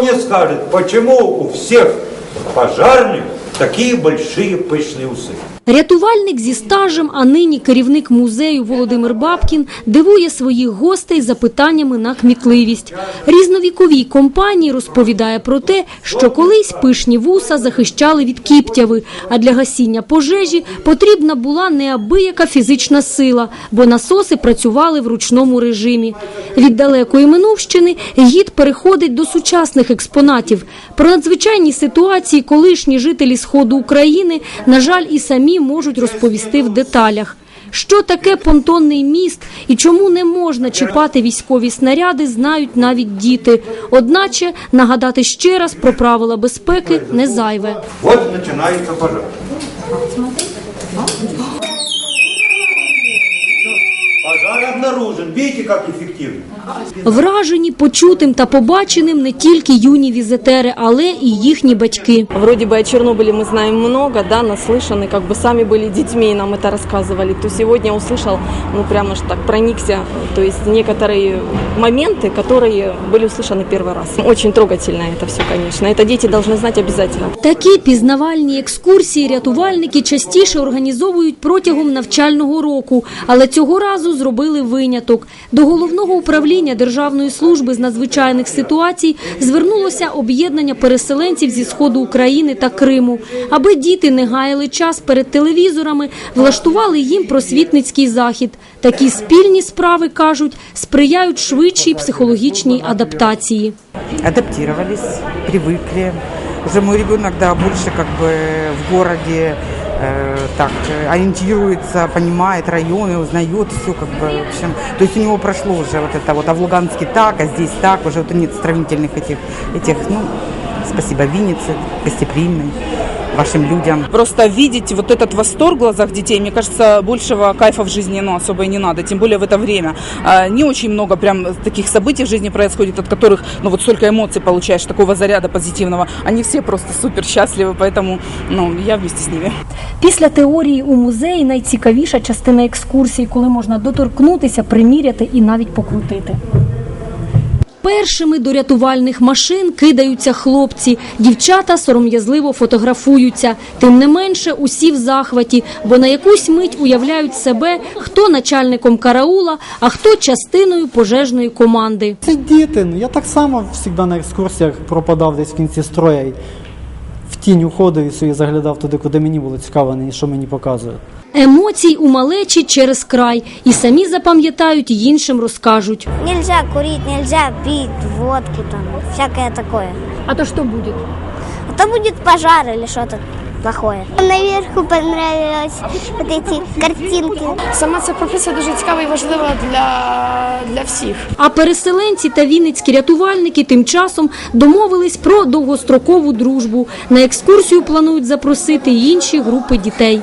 мне скажет, почему у всех пожарных такие большие пышные усы? Рятувальник зі стажем, а нині керівник музею Володимир Бабкін дивує своїх гостей запитаннями на кмітливість. Різновіковій компанії розповідає про те, що колись пишні вуса захищали від кіптяви, а для гасіння пожежі потрібна була неабияка фізична сила, бо насоси працювали в ручному режимі. Від далекої минувщини гід переходить до сучасних експонатів. Про надзвичайні ситуації колишні жителі сходу України, на жаль, і самі можуть розповісти в деталях. Що таке понтонний міст і чому не можна чіпати військові снаряди, знають навіть діти. Одначе нагадати ще раз про правила безпеки не зайве. От починається пожар. Пожар обнаружен. Видите, как эффективно? Вражені почутим та побаченим не тільки юні візитери, але і їхні батьки. Вроде бы о Чернобыле мы знаем много, да, наслышаны, как бы сами были детьми и нам это рассказывали. То сегодня услышал, ну прямо ж так проникся, то есть некоторые моменты, которые были услышаны первый раз. Очень трогательно это все, конечно. Это дети должны знать обязательно. Такі пізнавальні екскурсії рятувальники частіше організовують протягом навчального року, але цього разу зробили виняток. До головного управління Державної служби з надзвичайних ситуацій звернулося об'єднання переселенців зі сходу України та Криму, аби діти не гаяли час перед телевізорами, влаштували їм просвітницький захід. Такі спільні справи кажуть сприяють швидшій психологічній адаптації. адаптировались, привыкли. Уже мой ребенок, да, больше как в городе э, так э, ориентируется, понимает районы, узнает все как бы, в общем, то есть у него прошло уже вот это вот, а в Луганске так, а здесь так, уже вот нет сравнительных этих, этих, ну, спасибо Виннице, гостеприимной, вашим людям. Просто видеть вот этот восторг в глазах детей, мне кажется, большего кайфа в жизни ну, особо и не надо, тем более в это время. А, Не очень много прям таких событий в жизни происходит, от которых ну, вот столько эмоций получаешь, такого заряда позитивного. Они все просто супер счастливы, поэтому ну, я вместе с ними. Після теорії у музеї найцікавіша частина екскурсії, коли можна доторкнутися, приміряти і навіть покрутити. Першими до рятувальних машин кидаються хлопці. Дівчата сором'язливо фотографуються. Тим не менше, усі в захваті, бо на якусь мить уявляють себе, хто начальником караула, а хто частиною пожежної команди. Це діти. Я так само завжди на екскурсіях пропадав десь в кінці строя в тінь уходив і собі заглядав туди, куди мені було цікаво, і що мені показують. Емоцій у малечі через край, і самі запам'ятають, і іншим розкажуть. Нельзя курить, нельзя пить водки там, всякое такое. А то що буде? А то буде пожар або что-то плохое. Наверху понравилось вот эти картинки. Сама ця професія дуже цікава і важлива для, для всіх. А переселенці та вінницькі рятувальники тим часом домовились про довгострокову дружбу. На екскурсію планують запросити й інші групи дітей.